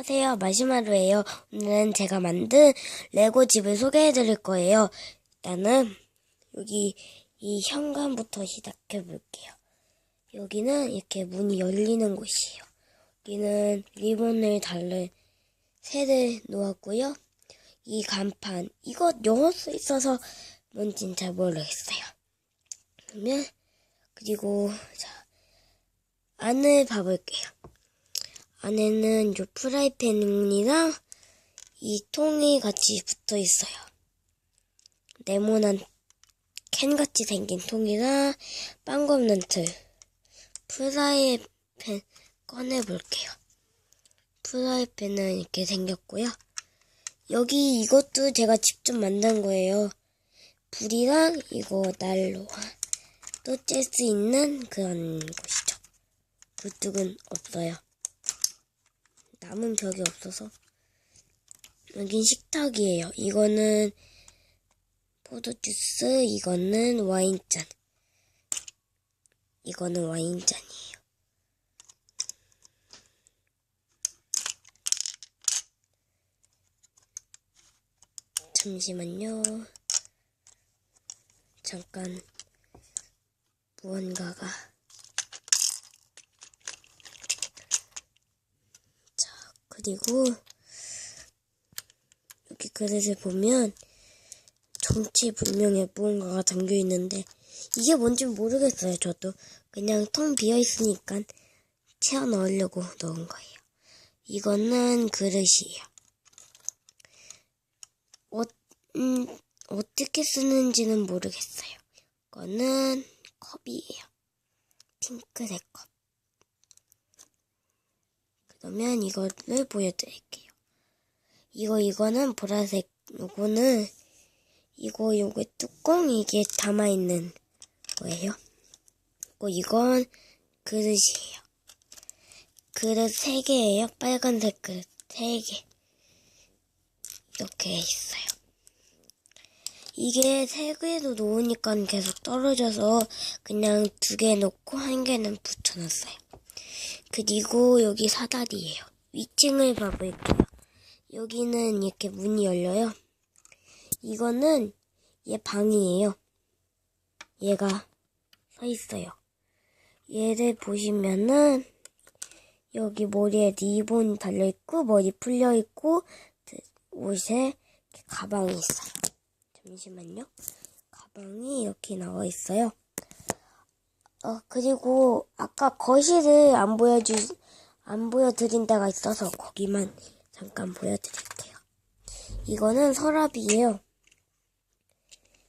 안녕하세요. 마시마루예요. 오늘은 제가 만든 레고 집을 소개해 드릴 거예요. 일단은 여기 이 현관부터 시작해 볼게요. 여기는 이렇게 문이 열리는 곳이에요. 여기는 리본을 달래 새를 놓았고요. 이 간판 이거 영어 써 있어서 뭔진 잘 모르겠어요. 그러면 그리고 자 안을 봐볼게요. 안에는 요 프라이팬이랑 이 통이 같이 붙어 있어요. 네모난 캔 같이 생긴 통이랑 빵 없는 틀. 프라이팬 꺼내 볼게요. 프라이팬은 이렇게 생겼고요. 여기 이것도 제가 직접 만든 거예요. 불이랑 이거 난로 또쬐수 있는 그런 곳이죠. 그쪽은 없어요. 남은 벽이 없어서 여긴 식탁이에요. 이거는 포도주스, 이거는 와인잔. 이거는 와인잔이에요. 잠시만요. 잠깐 무언가가 그리고 여기 그릇을 보면 정체불명의 무언가가 담겨 있는데 이게 뭔지 모르겠어요. 저도 그냥 텅 비어 있으니까 채워 넣으려고 넣은 거예요. 이거는 그릇이에요. 어, 음, 어떻게 쓰는지는 모르겠어요. 이거는 컵이에요. 핑크색 컵. 그러면 이거를 보여드릴게요. 이거, 이거는 보라색, 요거는, 이거, 요거 뚜껑 이게 담아 있는 거예요. 그리고 이건 그릇이에요. 그릇 3개예요. 빨간색 그릇 3개. 이렇게 있어요. 이게 세 개도 놓으니까 계속 떨어져서 그냥 두 개 놓고 한 개는 붙여놨어요. 그리고 여기 사다리예요. 위층을 봐볼게요. 여기는 이렇게 문이 열려요. 이거는 얘 방이에요. 얘가 서 있어요. 얘를 보시면은 여기 머리에 리본 달려있고 머리 풀려있고 옷에 가방이 있어요. 잠시만요. 가방이 이렇게 나와 있어요. 어, 그리고 아까 거실을 안 보여주, 안 보여드린 데가 있어서 거기만 잠깐 보여드릴게요. 이거는 서랍이에요.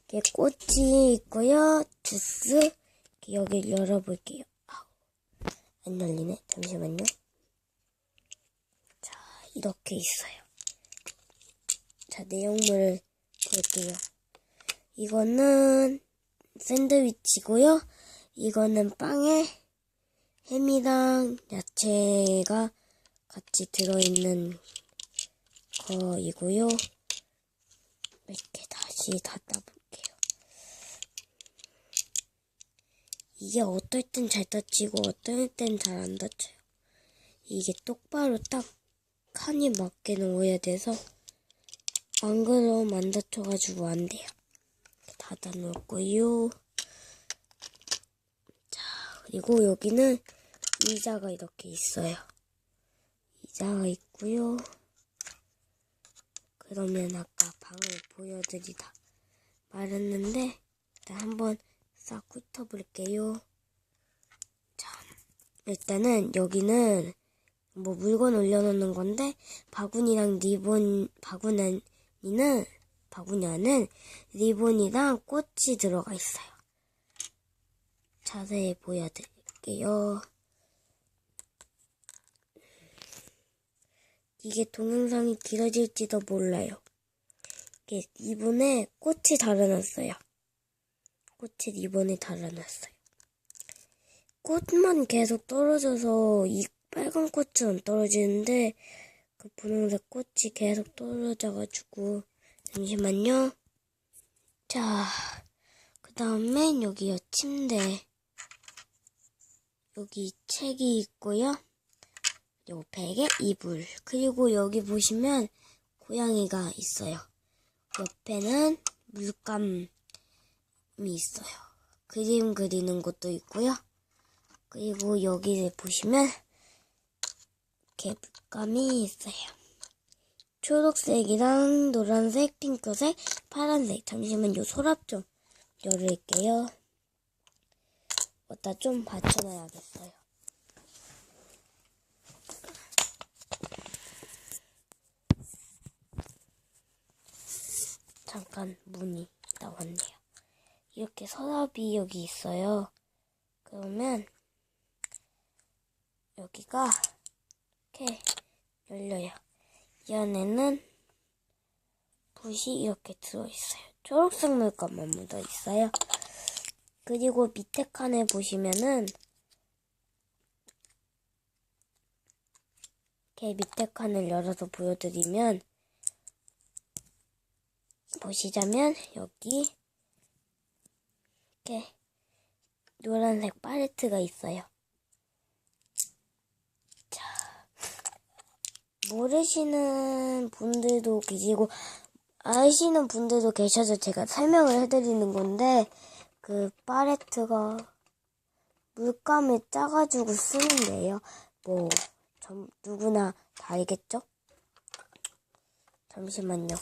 이렇게 꽃이 있고요. 주스. 여기 열어볼게요. 안 열리네. 잠시만요. 자, 이렇게 있어요. 자, 내용물을 볼게요. 이거는 샌드위치고요. 이거는 빵에 햄이랑 야채가 같이 들어있는 거이고요. 이렇게 다시 닫아볼게요. 이게 어떨 땐 잘 닫히고 어떨 땐 잘 안 닫혀요. 이게 똑바로 딱 칸이 맞게 놓아야 돼서 안 그러면 안 닫혀가지고 안 돼요. 닫아 놓고요. 자, 그리고 여기는 의자가 이렇게 있어요. 의자가 있고요. 그러면 아까 방을 보여드리다 말했는데 일단 한번 싹 훑어볼게요. 자, 일단은 여기는 뭐 물건 올려놓는 건데 바구니랑 리본 바구니는 바구니 안은 리본이랑 꽃이 들어가 있어요. 자세히 보여드릴게요. 이게 동영상이 길어질지도 몰라요. 이게 리본에 꽃이 달아놨어요. 꽃이 리본에 달아놨어요. 꽃만 계속 떨어져서 이 빨간 꽃은 안 떨어지는데 그 분홍색 꽃이 계속 떨어져가지고 잠시만요. 자, 그 다음엔 여기요 침대 여기 책이 있고요. 요 팩에 이불. 그리고 여기 보시면 고양이가 있어요. 옆에는 물감이 있어요. 그림 그리는 것도 있고요. 그리고 여기를 보시면 물감이 있어요. 초록색이랑 노란색, 핑크색, 파란색. 잠시만 요 서랍 좀 열을게요. 어디다 좀 받쳐놔야겠어요. 잠깐 문이 나왔네요. 이렇게 서랍이 여기 있어요. 그러면 여기가 이렇게 열려요. 이 안에는 붓이 이렇게 들어있어요. 초록색 물감만 묻어 있어요. 그리고 밑에 칸에 보시면은 이렇게 밑에 칸을 열어서 보여드리면 보시자면 여기 이렇게 노란색 팔레트가 있어요. 자, 모르시는 분들도 계시고 아시는 분들도 계셔서 제가 설명을 해드리는 건데 그 팔레트가 물감을 짜가지고 쓰는데요. 뭐 전, 누구나 다 알겠죠? 잠시만요.